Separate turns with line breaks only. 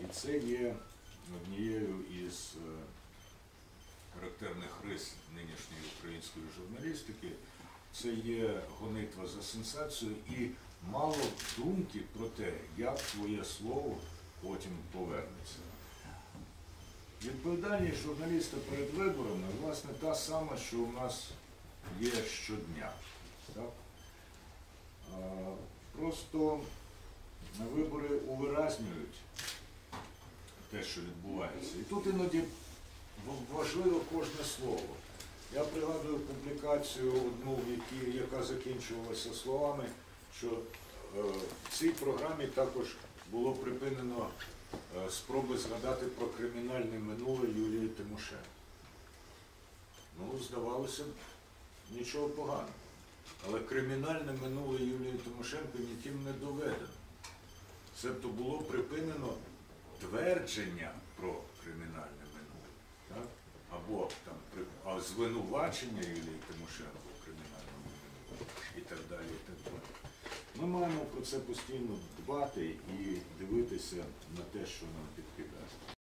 І це є однією із е, характерних рис нинішньої української журналістики. Це є гонитва за сенсацією і мало думки про те, як твоє слово потім повернеться. Відповідальність журналіста перед виборами, власне, та сама, що у нас є щодня. Так? Просто вибори увиразнюють те, що відбувається. І тут іноді важливо кожне слово. Я пригадую публікацію одну, яка закінчувалася словами, що е, в цій програмі також було припинено е, спроби згадати про кримінальне минуле Юлії Тимошенко. Ну, здавалося б, нічого поганого. Але кримінальне минуле Юлії Тимошенко ніким не доведено. Себто було припинено твердження про кримінальне минуле. Так? Або там при- звинувачення Юлії Тимошенко в кримінальному минулому і так далі. І так далі. Ми маємо про це постійно дбати і дивитися на те, що нам підкидає.